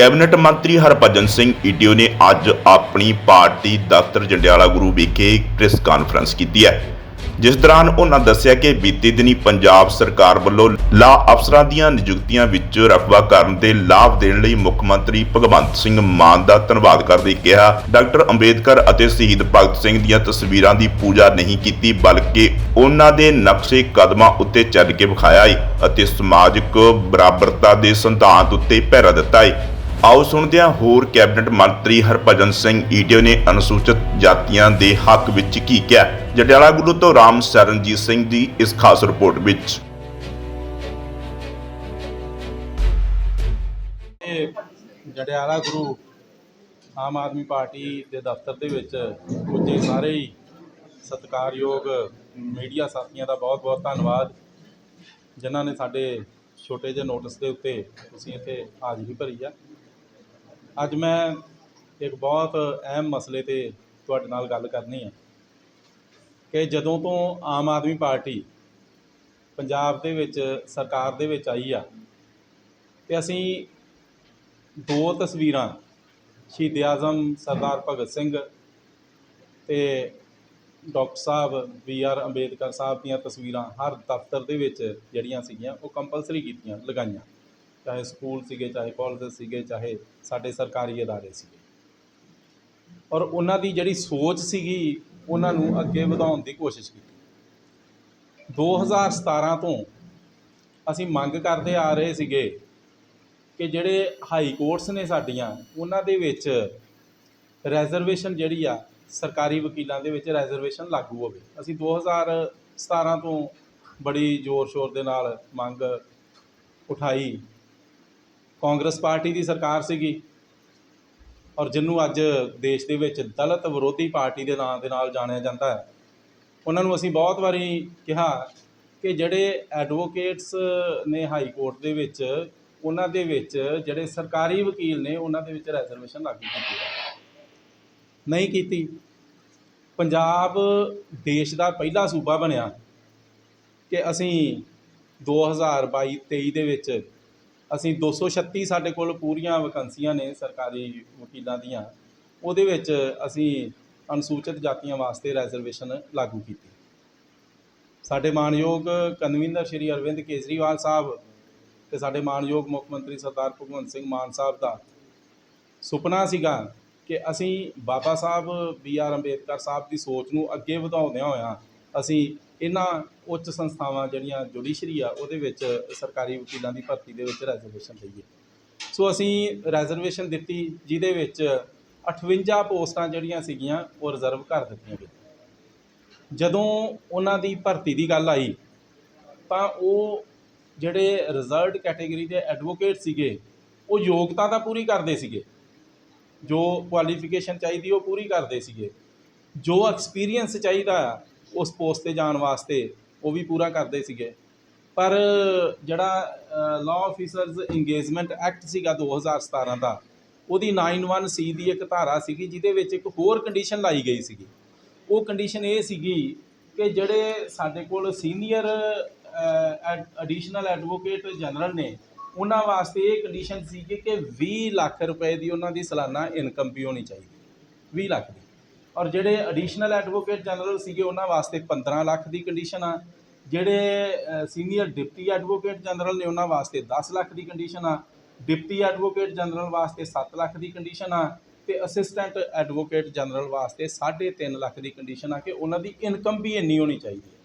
Cabinet ਮੰਤਰੀ Harbhajan Singh ETO ਨੇ ਅੱਜ ਆਪਣੀ ਪਾਰਟੀ ਦਫ਼ਤਰ ਜੰਡਿਆਲਾ ਗੁਰੂ ਵਿਖੇ ਪ੍ਰੈਸ ਕਾਨਫਰੰਸ ਕੀਤੀ ਹੈ, ਜਿਸ ਦੌਰਾਨ ਉਹਨਾਂ ਦੱਸਿਆ ਕਿ ਬੀਤੇ ਦਿਨੀ ਪੰਜਾਬ ਸਰਕਾਰ ਵੱਲੋਂ ਲਾ ਅਫਸਰਾਂ ਦੀਆਂ ਨਿਯੁਕਤੀਆਂ ਵਿੱਚ ਰਕਬਾ ਕਰਨ ਦੇ ਲਾਭ ਦੇਣ ਲਈ ਮੁੱਖ ਮੰਤਰੀ ਭਗਵੰਤ ਸਿੰਘ ਮਾਨ ਦਾ ਧੰਨਵਾਦ ਕਰਦੇ ਕਿਹਾ, ਡਾਕਟਰ ਅੰਬੇਦਕਰ ਅਤੇ ਸ਼ਹੀਦ ਭਗਤ ਸਿੰਘ ਦੀਆਂ ਤਸਵੀਰਾਂ ਦੀ ਪੂਜਾ ਨਹੀਂ ਕੀਤੀ ਬਲਕਿ ਉਹਨਾਂ ਦੇ ਨਕਸ਼ੇ ਕਦਮਾਂ ਉੱਤੇ ਚੱਲ ਕੇ ਵਿਖਾਇਆ ਹੈ ਅਤੇ ਸਮਾਜਿਕ ਬਰਾਬਰਤਾ ਦੇ ਸਿਧਾਂਤ ਉੱਤੇ ਪਹਿਰਾ ਦਿੱਤਾ ਹੈ। ਆਓ ਸੁਣਦੇ ਹਾਂ ਹੋਰ ਕੈਬਨਿਟ ਮੰਤਰੀ ਹਰਭਜਨ ਸਿੰਘ ਈਟੀਓ ਨੇ ਅਨੁਸੂਚਿਤ ਜਾਤੀਆਂ ਦੇ ਹੱਕ ਵਿੱਚ ਕੀ ਕਿਹਾ? ਜਟਿਆਲਾ ਗੁਰੂ ਤੋਂ ਰਾਮ ਸਰਨਜੀਤ ਸਿੰਘ ਦੀ ਇਸ ਖਾਸ ਰਿਪੋਰਟ ਵਿੱਚ। ਇਹ ਜੜਿਆਲਾ ਗੁਰੂ ਆਮ ਆਦਮੀ ਪਾਰਟੀ ਦੇ ਦਫ਼ਤਰ ਦੇ ਵਿੱਚ ਪੁੱਜੇ ਸਾਰੇ ਹੀ ਸਤਿਕਾਰਯੋਗ ਮੀਡੀਆ ਸਾਥੀਆਂ ਦਾ ਬਹੁਤ-ਬਹੁਤ ਧੰਨਵਾਦ, ਜਿਨ੍ਹਾਂ ਨੇ ਸਾਡੇ ਛੋਟੇ ਜਿਹੇ ਨੋਟਿਸ ਦੇ ਉੱਤੇ ਤੁਸੀਂ ਇੱਥੇ ਹਾਜ਼ਰੀ ਭਰੀ ਆ। ਅੱਜ ਮੈਂ ਇੱਕ ਬਹੁਤ ਅਹਿਮ ਮਸਲੇ ਤੇ ਤੁਹਾਡੇ ਨਾਲ ਗੱਲ ਕਰਨੀ ਹੈ ਕਿ ਜਦੋਂ ਤੋਂ ਆਮ ਆਦਮੀ ਪਾਰਟੀ ਪੰਜਾਬ ਦੇ ਵਿੱਚ, ਸਰਕਾਰ ਦੇ ਵਿੱਚ ਆਈ ਆ ਤੇ ਅਸੀਂ ਦੋ ਤਸਵੀਰਾਂ ਸ਼ਹੀਦ ਆਜ਼ਮ ਸਰਦਾਰ ਭਗਤ ਸਿੰਘ ਤੇ ਡਾਕਟਰ ਸਾਹਿਬ ਬੀ ਆਰ ਅੰਬੇਦਕਰ ਸਾਹਿਬ ਦੀਆਂ ਤਸਵੀਰਾਂ ਹਰ ਦਫ਼ਤਰ ਦੇ ਵਿੱਚ ਜਿਹੜੀਆਂ ਸੀਗੀਆਂ ਉਹ ਕੰਪਲਸਰੀ ਕੀਤੀਆਂ, ਲਗਾਈਆਂ। ਚਾਹੇ ਸਕੂਲ ਸੀਗੇ, ਚਾਹੇ ਕਾਲਜ ਸੀਗੇ, ਚਾਹੇ ਸਾਡੇ ਸਰਕਾਰੀ ਅਦਾਰੇ ਸੀਗੇ। ਔਰ ਉਹਨਾਂ ਦੀ ਜਿਹੜੀ ਸੋਚ ਸੀਗੀ, ਉਹਨਾਂ ਨੂੰ ਅੱਗੇ ਵਧਾਉਣ ਦੀ ਕੋਸ਼ਿਸ਼ ਕੀਤੀ। 2017 ਤੋਂ ਅਸੀਂ ਮੰਗ ਕਰਦੇ ਆ ਰਹੇ ਸੀਗੇ ਕਿ ਜਿਹੜੇ ਹਾਈ ਕੋਰਟਸ ਨੇ ਸਾਡੀਆਂ, ਉਹਨਾਂ ਦੇ ਵਿੱਚ ਰਿਜ਼ਰਵੇਸ਼ਨ ਜਿਹੜੀ ਆ, ਸਰਕਾਰੀ ਵਕੀਲਾਂ ਦੇ ਵਿੱਚ ਰਿਜ਼ਰਵੇਸ਼ਨ ਲਾਗੂ ਹੋਵੇ। ਅਸੀਂ 2017 ਤੋਂ ਬੜੀ ਜ਼ੋਰ ਸ਼ੋਰ ਦੇ ਨਾਲ ਮੰਗ ਉਠਾਈ। ਕਾਂਗਰਸ ਪਾਰਟੀ ਦੀ ਸਰਕਾਰ ਸੀਗੀ। ਔਰ ਜਿਹਨੂੰ ਅੱਜ ਦੇਸ਼ ਦੇ ਵਿੱਚ ਦਲਿਤ ਵਿਰੋਧੀ ਪਾਰਟੀ ਦੇ ਨਾਂ ਦੇ ਨਾਲ ਜਾਣਿਆ ਜਾਂਦਾ ਹੈ। ਉਹਨਾਂ ਨੂੰ ਅਸੀਂ ਬਹੁਤ ਵਾਰੀ ਕਿਹਾ ਕਿ ਜਿਹੜੇ ਐਡਵੋਕੇਟਸ ਨੇ ਹਾਈ ਕੋਰਟ ਦੇ ਵਿੱਚ, ਉਹਨਾਂ ਦੇ ਵਿੱਚ ਜਿਹੜੇ ਸਰਕਾਰੀ ਵਕੀਲ ਨੇ, ਉਹਨਾਂ ਦੇ ਵਿੱਚ ਰਿਜ਼ਰਵੇਸ਼ਨ ਲਾਗੂ ਕੀਤੀ ਜਾਵੇ ਨਹੀਂ ਕੀਤੀ। ਪੰਜਾਬ ਦੇਸ਼ ਦਾ ਪਹਿਲਾ ਸੂਬਾ ਬਣਿਆ ਕਿ ਅਸੀਂ 2022 23 ਦੇ ਵਿੱਚ ਅਸੀਂ 236 ਸਾਡੇ ਕੋਲ ਪੂਰੀਆਂ ਵੈਕੰਸੀਆਂ ਨੇ ਸਰਕਾਰੀ ਵਕੀਲਾਂ ਦੀਆਂ, ਉਹਦੇ ਵਿੱਚ ਅਸੀਂ ਅਨੁਸੂਚਿਤ ਜਾਤੀਆਂ ਵਾਸਤੇ ਰਿਜ਼ਰਵੇਸ਼ਨ ਲਾਗੂ ਕੀਤੀ। ਸਾਡੇ ਮਾਨਯੋਗ ਕਨਵੀਨਰ ਸ਼੍ਰੀ ਅਰਵਿੰਦ ਕੇਜਰੀਵਾਲ ਸਾਹਿਬ ਤੇ ਸਾਡੇ ਮਾਨਯੋਗ ਮੁੱਖ ਮੰਤਰੀ ਸਰਦਾਰ ਭਗਵੰਤ ਸਿੰਘ ਮਾਨ ਸਾਹਿਬ ਦਾ ਸੁਪਨਾ ਸੀਗਾ ਕਿ ਅਸੀਂ ਬਾਬਾ ਸਾਹਿਬ ਬੀ ਆਰ ਅੰਬੇਦਕਰ ਸਾਹਿਬ ਦੀ ਸੋਚ ਨੂੰ ਅੱਗੇ ਵਧਾਉਂਦਿਆਂ ਹੋਇਆਂ ਅਸੀਂ ਇਹਨਾਂ ਉੱਚ ਸੰਸਥਾਵਾਂ ਜਿਹੜੀਆਂ ਜੁਡੀਸ਼ਰੀ ਆ, ਉਹਦੇ ਵਿੱਚ ਸਰਕਾਰੀ ਵਕੀਲਾਂ ਦੀ ਭਰਤੀ ਦੇ ਵਿੱਚ ਰੈਜ਼ਰਵੇਸ਼ਨ ਦਈਏ ਸੋ ਅਸੀਂ ਰੈਜ਼ਰਵੇਸ਼ਨ ਦਿੱਤੀ, ਜਿਹਦੇ ਵਿੱਚ 58 ਪੋਸਟਾਂ ਜਿਹੜੀਆਂ ਸੀਗੀਆਂ, ਉਹ ਰਿਜ਼ਰਵ ਕਰ ਦਿੱਤੀਆਂ ਗਈਆਂ। ਜਦੋਂ ਉਹਨਾਂ ਦੀ ਭਰਤੀ ਦੀ ਗੱਲ ਆਈ, ਤਾਂ ਉਹ ਜਿਹੜੇ ਰਿਜ਼ਰਵਡ ਕੈਟਾਗਰੀ ਦੇ ਐਡਵੋਕੇਟ ਸੀਗੇ, ਉਹ ਯੋਗਤਾ ਤਾਂ ਪੂਰੀ ਕਰਦੇ ਸੀਗੇ। ਜੋ ਕੁਆਲੀਫਿਕੇਸ਼ਨ ਚਾਹੀਦੀ, ਉਹ ਪੂਰੀ ਕਰਦੇ ਸੀਗੇ। ਜੋ ਐਕਸਪੀਰੀਅੰਸ ਚਾਹੀਦਾ ਆ ਉਸ ਪੋਸਟ ਤੇ ਜਾਣ ਵਾਸਤੇ ਉਹ ਵੀ ਪੂਰਾ ਕਰਦੇ ਸੀਗੇ। ਪਰ ਜਿਹੜਾ ਲਾਅ ਆਫੀਸਰਸ ਇੰਗੇਜਮੈਂਟ ਐਕਟ ਸੀਗਾ 2017 ਦਾ, ਉਹਦੀ 91 ਸੀ ਦੀ ਇੱਕ ਧਾਰਾ ਸੀਗੀ, ਜਿਹਦੇ ਵਿੱਚ ਇੱਕ ਹੋਰ ਕੰਡੀਸ਼ਨ ਲਾਈ ਗਈ ਸੀਗੀ। ਉਹ ਕੰਡੀਸ਼ਨ ਇਹ ਸੀਗੀ ਕਿ ਜਿਹੜੇ ਸਾਡੇ ਕੋਲ ਸੀਨੀਅਰ ਐਡੀਸ਼ਨਲ ਐਡਵੋਕੇਟ ਜਨਰਲ ਨੇ, ਉਹਨਾਂ ਵਾਸਤੇ ਇਹ ਕੰਡੀਸ਼ਨ ਸੀ ਕਿ 20 ਲੱਖ ਰੁਪਏ ਦੀ ਉਹਨਾਂ ਦੀ ਸਾਲਾਨਾ ਇਨਕਮ ਵੀ ਹੋਣੀ ਚਾਹੀਦੀ। 20 ਲੱਖ ਦੀ। ਔਰ ਜਿਹੜੇ ਐਡੀਸ਼ਨਲ ਐਡਵੋਕੇਟ ਜਨਰਲ ਸੀਗੇ, ਉਹਨਾਂ ਵਾਸਤੇ 15 ਲੱਖ ਦੀ ਕੰਡੀਸ਼ਨ ਆ। ਜਿਹੜੇ ਸੀਨੀਅਰ ਡਿਪਟੀ ਐਡਵੋਕੇਟ ਜਨਰਲ ਨੇ, ਉਹਨਾਂ ਵਾਸਤੇ 10 ਲੱਖ ਦੀ ਕੰਡੀਸ਼ਨ ਆ। ਡਿਪਟੀ ਐਡਵੋਕੇਟ ਜਨਰਲ ਵਾਸਤੇ 7 ਲੱਖ ਦੀ ਕੰਡੀਸ਼ਨ ਆ ਤੇ ਅਸਿਸਟੈਂਟ ਐਡਵੋਕੇਟ ਜਨਰਲ ਵਾਸਤੇ 3.5 ਲੱਖ ਦੀ ਕੰਡੀਸ਼ਨ ਆ ਕਿ ਉਹਨਾਂ ਦੀ ਇਨਕਮ ਵੀ ਇੰਨੀ ਹੋਣੀ ਚਾਹੀਦੀ ਹੈ।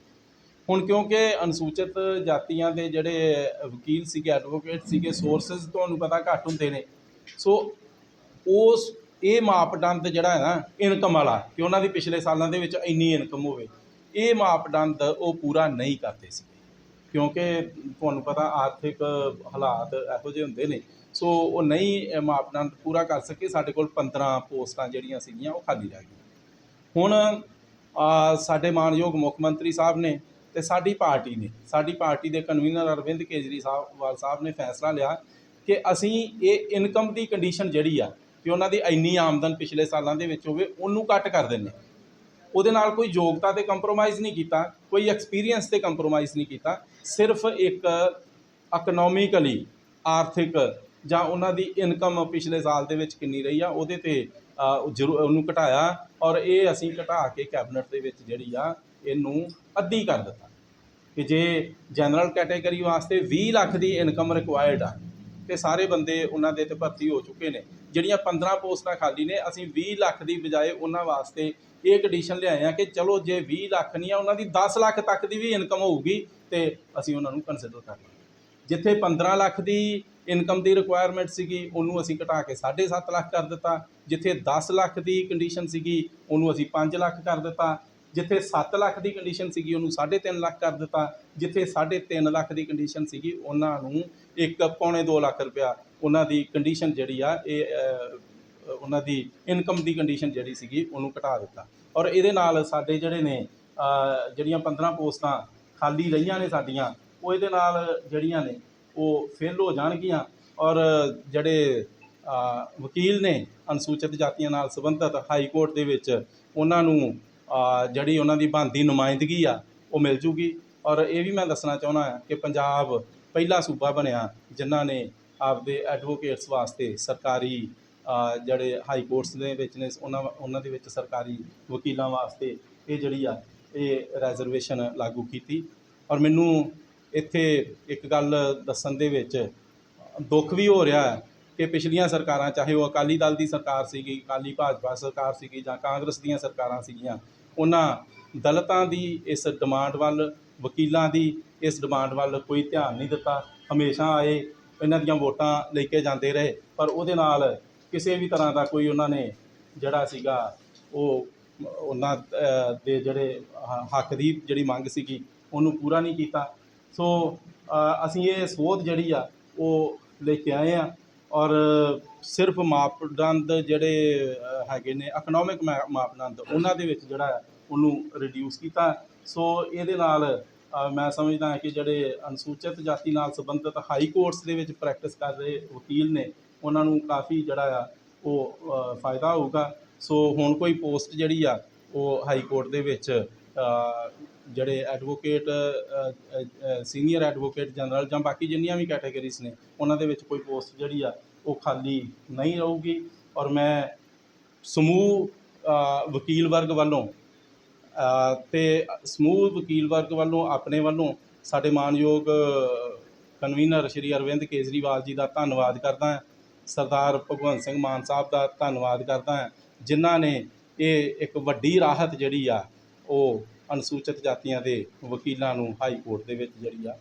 ਹੁਣ ਕਿਉਂਕਿ ਅਨੁਸੂਚਿਤ ਜਾਤੀਆਂ ਦੇ ਜਿਹੜੇ ਵਕੀਲ ਸੀਗੇ ਐਡਵੋਕੇਟ ਸੀਗੇ ਸੋਰਸਸ ਤੁਹਾਨੂੰ ਪਤਾ ਘੱਟ ਹੁੰਦੇ ਨੇ। ਸੋ ਉਸ ਇਹ ਮਾਪਦੰਡ ਜਿਹੜਾ ਹੈ ਨਾ, ਇਨਕਮ ਵਾਲਾ ਕਿ ਉਹਨਾਂ ਦੀ ਪਿਛਲੇ ਸਾਲਾਂ ਦੇ ਵਿੱਚ ਇੰਨੀ ਇਨਕਮ ਹੋਵੇ। ਇਹ ਮਾਪਦੰਡ ਉਹ ਪੂਰਾ ਨਹੀਂ ਕਰਦੇ ਸੀ ਕਿਉਂਕਿ ਤੁਹਾਨੂੰ ਪਤਾ ਆਰਥਿਕ ਹਾਲਾਤ ਇਹੋ ਜਿਹੇ ਹੁੰਦੇ ਨੇ। ਸੋ ਉਹ ਨਹੀਂ ਮਾਪਦੰਡ ਪੂਰਾ ਕਰ ਸਕੇ। ਸਾਡੇ ਕੋਲ 15 ਪੋਸਟਾਂ ਜਿਹੜੀਆਂ ਸੀਗੀਆਂ, ਉਹ ਖਾਲੀ ਰਹਿ ਗਈਆਂ। ਹੁਣ ਸਾਡੇ ਮਾਨਯੋਗ ਮੁੱਖ ਮੰਤਰੀ ਸਾਹਿਬ ਨੇ ਤੇ ਸਾਡੀ ਪਾਰਟੀ ਨੇ, ਸਾਡੀ ਪਾਰਟੀ ਦੇ ਕਨਵੀਨਰ ਅਰਵਿੰਦ ਕੇਜਰੀਵਾਲ ਸਾਹਿਬ ਨੇ ਫੈਸਲਾ ਲਿਆ ਕਿ ਅਸੀਂ ਇਹ ਇਨਕਮ ਦੀ ਕੰਡੀਸ਼ਨ ਜਿਹੜੀ ਆ ਕਿ ਉਹਨਾਂ ਦੀ ਇੰਨੀ ਆਮਦਨ ਪਿਛਲੇ ਸਾਲਾਂ ਦੇ ਵਿੱਚ ਹੋਵੇ ਉਹਨੂੰ ਕੱਟ ਕਰ ਦਿੰਦੇ ਉਹਦੇ ਨਾਲ ਕੋਈ ਯੋਗਤਾ ਤੇ ਕੰਪਰੋਮਾਈਜ਼ ਨਹੀਂ ਕੀਤਾ ਕੋਈ ਐਕਸਪੀਰੀਅੰਸ ਤੇ ਕੰਪਰੋਮਾਈਜ਼ ਨਹੀਂ ਕੀਤਾ। ਸਿਰਫ ਇੱਕ ਇਕਨੋਮਿਕਲੀ ਆਰਥਿਕ ਜਾਂ ਉਹਨਾਂ ਦੀ ਇਨਕਮ ਪਿਛਲੇ ਸਾਲ ਦੇ ਵਿੱਚ ਕਿੰਨੀ ਰਹੀ ਆ ਉਹਦੇ ਤੇ ਅ, ਉਹਨੂੰ ਘਟਾਇਆ ਔਰ ਇਹ ਅਸੀਂ ਘਟਾ ਕੇ ਕੈਬਨਿਟ ਦੇ ਵਿੱਚ ਜਿਹੜੀ ਆ ਇਹਨੂੰ ਅੱਧੀ ਕਰ ਦਿੱਤਾ। ਕਿ ਜੇ ਜਨਰਲ ਕੈਟਾਗਰੀ ਵਾਸਤੇ 20 ਲੱਖ ਦੀ ਇਨਕਮ ਰਿਕੁਆਇਰਡ ਆ ਤੇ ਸਾਰੇ ਬੰਦੇ ਉਹਨਾਂ ਦੇ ਤੇ ਭਰਤੀ ਹੋ ਚੁੱਕੇ ਨੇ। ਜਿਹੜੀਆਂ 15 ਪੋਸਟਾਂ ਖਾਲੀ ਨੇ, ਅਸੀਂ 20 ਲੱਖ ਦੀ ਬਜਾਏ ਉਹਨਾਂ ਵਾਸਤੇ ਇਹ ਕੰਡੀਸ਼ਨ ਲਿਆਏ ਆ ਕਿ ਚਲੋ ਜੇ 20 ਲੱਖ ਨਹੀਂ ਆ, ਉਹਨਾਂ ਦੀ 10 ਲੱਖ ਤੱਕ ਦੀ ਵੀ ਇਨਕਮ ਹੋਊਗੀ ਤੇ ਅਸੀਂ ਉਹਨਾਂ ਨੂੰ ਕੰਸੀਡਰ ਕਰ ਲਾਂਗੇ। ਜਿੱਥੇ 15 ਲੱਖ ਦੀ ਇਨਕਮ ਦੀ ਰਿਕੁਆਇਰਮੈਂਟ ਸੀਗੀ, ਉਹਨੂੰ ਅਸੀਂ ਘਟਾ ਕੇ 7.5 ਲੱਖ ਕਰ ਦਿੱਤਾ। ਜਿੱਥੇ 10 ਲੱਖ ਦੀ ਕੰਡੀਸ਼ਨ ਸੀਗੀ, ਉਹਨੂੰ ਅਸੀਂ 5 ਲੱਖ ਕਰ ਦਿੱਤਾ। ਜਿੱਥੇ 7 ਲੱਖ ਦੀ ਕੰਡੀਸ਼ਨ ਸੀਗੀ, ਉਹਨੂੰ 3.5 ਲੱਖ ਕਰ ਦਿੱਤਾ। ਜਿੱਥੇ 3.5 ਲੱਖ ਦੀ ਕੰਡੀਸ਼ਨ ਸੀਗੀ, ਉਹਨਾਂ ਨੂੰ ਇੱਕ ਪੌਣੇ 2 ਲੱਖ ਰੁਪਇਆ ਉਹਨਾਂ ਦੀ ਕੰਡੀਸ਼ਨ ਜਿਹੜੀ ਆ, ਇਹ ਉਹਨਾਂ ਦੀ ਇਨਕਮ ਦੀ ਕੰਡੀਸ਼ਨ ਜਿਹੜੀ ਸੀਗੀ, ਉਹਨੂੰ ਘਟਾ ਦਿੱਤਾ। ਔਰ ਇਹਦੇ ਨਾਲ ਸਾਡੇ ਜਿਹੜੇ ਨੇ ਜਿਹੜੀਆਂ 15 ਪੋਸਟਾਂ ਖਾਲੀ ਰਹੀਆਂ ਨੇ ਸਾਡੀਆਂ, ਉਹ ਇਹਦੇ ਨਾਲ ਜਿਹੜੀਆਂ ਨੇ, ਉਹ ਫੇਲ ਹੋ ਜਾਣਗੀਆਂ। ਔਰ ਜਿਹੜੇ ਵਕੀਲ ਨੇ ਅਨੁਸੂਚਿਤ ਜਾਤੀਆਂ ਨਾਲ ਸੰਬੰਧਿਤ ਹਾਈ ਕੋਰਟ ਦੇ ਵਿੱਚ, ਉਹਨਾਂ ਨੂੰ ਜਿਹੜੀ ਉਹਨਾਂ ਦੀ ਬਣਦੀ ਨੁਮਾਇੰਦਗੀ ਆ, ਉਹ ਮਿਲ ਜੂਗੀ। ਔਰ ਇਹ ਵੀ ਮੈਂ ਦੱਸਣਾ ਚਾਹੁੰਦਾ ਹਾਂ ਕਿ ਪੰਜਾਬ ਪਹਿਲਾ ਸੂਬਾ ਬਣਿਆ, ਜਿਨ੍ਹਾਂ ਨੇ ਆਪਦੇ ਐਡਵੋਕੇਟਸ ਵਾਸਤੇ ਸਰਕਾਰੀ ਜਿਹੜੇ ਹਾਈ ਕੋਰਟਸ ਦੇ ਵਿੱਚ ਨੇ, ਉਹਨਾਂ ਉਹਨਾਂ ਦੇ ਵਿੱਚ ਸਰਕਾਰੀ ਵਕੀਲਾਂ ਵਾਸਤੇ ਇਹ ਜਿਹੜੀ ਆ, ਇਹ ਰਿਜ਼ਰਵੇਸ਼ਨ ਲਾਗੂ ਕੀਤੀ। ਔਰ ਮੈਨੂੰ ਇੱਥੇ ਇੱਕ ਗੱਲ ਦੱਸਣ ਦੇ ਵਿੱਚ ਦੁੱਖ ਵੀ ਹੋ ਰਿਹਾ ਹੈ ਕਿ ਪਿਛਲੀਆਂ ਸਰਕਾਰਾਂ, ਚਾਹੇ ਉਹ ਅਕਾਲੀ ਦਲ ਦੀ ਸਰਕਾਰ ਸੀਗੀ, ਅਕਾਲੀ ਭਾਜਪਾ ਸਰਕਾਰ ਸੀਗੀ ਜਾਂ ਕਾਂਗਰਸ ਦੀਆਂ ਸਰਕਾਰਾਂ ਸੀਗੀਆਂ, ਉਹਨਾਂ ਦਲਤਾਂ ਦੀ ਇਸ ਡਿਮਾਂਡ ਵੱਲ, ਵਕੀਲਾਂ ਦੀ ਇਸ ਡਿਮਾਂਡ ਵੱਲ ਕੋਈ ਧਿਆਨ ਨਹੀਂ ਦਿੱਤਾ। ਹਮੇਸ਼ਾ ਆਏ, ਇਹਨਾਂ ਦੀਆਂ ਵੋਟਾਂ ਲੈ ਕੇ ਜਾਂਦੇ ਰਹੇ, ਪਰ ਉਹਦੇ ਨਾਲ ਕਿਸੇ ਵੀ ਤਰ੍ਹਾਂ ਦਾ ਕੋਈ ਉਹਨਾਂ ਨੇ ਜਿਹੜਾ ਸੀਗਾ, ਉਹ ਉਹਨਾਂ ਦੇ ਜਿਹੜੇ ਹੱਕ ਦੀ ਜਿਹੜੀ ਮੰਗ ਸੀਗੀ, ਉਹਨੂੰ ਪੂਰਾ ਨਹੀਂ ਕੀਤਾ। ਸੋ ਅਸੀਂ ਇਹ ਸੋਧ ਜਿਹੜੀ ਆ, ਉਹ ਲੈ ਕੇ ਆਏ ਆ। ਔਰ ਸਿਰਫ ਮਾਪਦੰਡ ਜਿਹੜੇ ਹੈਗੇ ਨੇ ਇਕਨੋਮਿਕ ਮਾਪਦੰਡ, ਉਹਨਾਂ ਦੇ ਵਿੱਚ ਜਿਹੜਾ ਹੈ, ਉਹਨੂੰ ਰਿਡਿਊਸ ਕੀਤਾ ਸੋ ਇਹਦੇ ਨਾਲ ਮੈਂ ਸਮਝਦਾ ਹਾਂ ਕਿ ਜਿਹੜੇ ਅਨੁਸੂਚਿਤ ਜਾਤੀ ਨਾਲ ਸੰਬੰਧਿਤ ਹਾਈ ਕੋਰਟਸ ਦੇ ਵਿੱਚ ਪ੍ਰੈਕਟਿਸ ਕਰ ਰਹੇ ਵਕੀਲ ਨੇ, ਉਹਨਾਂ ਨੂੰ ਕਾਫੀ ਜਿਹੜਾ ਆ, ਉਹ ਫਾਇਦਾ ਹੋਊਗਾ। ਸੋ ਹੁਣ ਕੋਈ ਪੋਸਟ ਜਿਹੜੀ ਆ, ਉਹ ਹਾਈ ਕੋਰਟ ਦੇ ਵਿੱਚ ਜਿਹੜੇ ਐਡਵੋਕੇਟ ਸੀਨੀਅਰ ਐਡਵੋਕੇਟ ਜਨਰਲ ਜਾਂ ਬਾਕੀ ਜਿੰਨੀਆਂ ਵੀ ਕੈਟਾਗਰੀਜ਼ ਨੇ ਉਹਨਾਂ ਦੇ ਵਿੱਚ ਕੋਈ ਪੋਸਟ ਜਿਹੜੀ ਆ ਉਹ ਖਾਲੀ ਨਹੀਂ ਰਹੂਗੀ। ਔਰ ਮੈਂ ਸਮੂਹ ਵਕੀਲ ਵਰਗ ਵੱਲੋਂ ਅ, ਤੇ ਸਮੂਹ ਵਕੀਲ ਵਰਗ ਵੱਲੋਂ ਆਪਣੇ ਵੱਲੋਂ ਸਾਡੇ ਮਾਨਯੋਗ ਕਨਵੀਨਰ ਸ਼੍ਰੀ ਅਰਵਿੰਦ ਕੇਜਰੀਵਾਲ ਜੀ ਦਾ ਧੰਨਵਾਦ ਕਰਦਾ ਹਾਂ। ਸਰਦਾਰ ਭਗਵੰਤ ਸਿੰਘ ਮਾਨ ਸਾਹਿਬ ਦਾ ਧੰਨਵਾਦ ਕਰਦਾ ਹਾਂ ਜਿਨ੍ਹਾਂ ਨੇ ਇਹ ਇੱਕ ਵੱਡੀ ਰਾਹਤ ਜਿਹੜੀ ਆ ਉਹ ਅਨੁਸੂਚਿਤ ਜਾਤੀਆਂ ਦੇ ਵਕੀਲਾਂ ਨੂੰ ਹਾਈ ਕੋਰਟ ਦੇ ਵਿੱਚ ਜਿਹੜੀ ਆ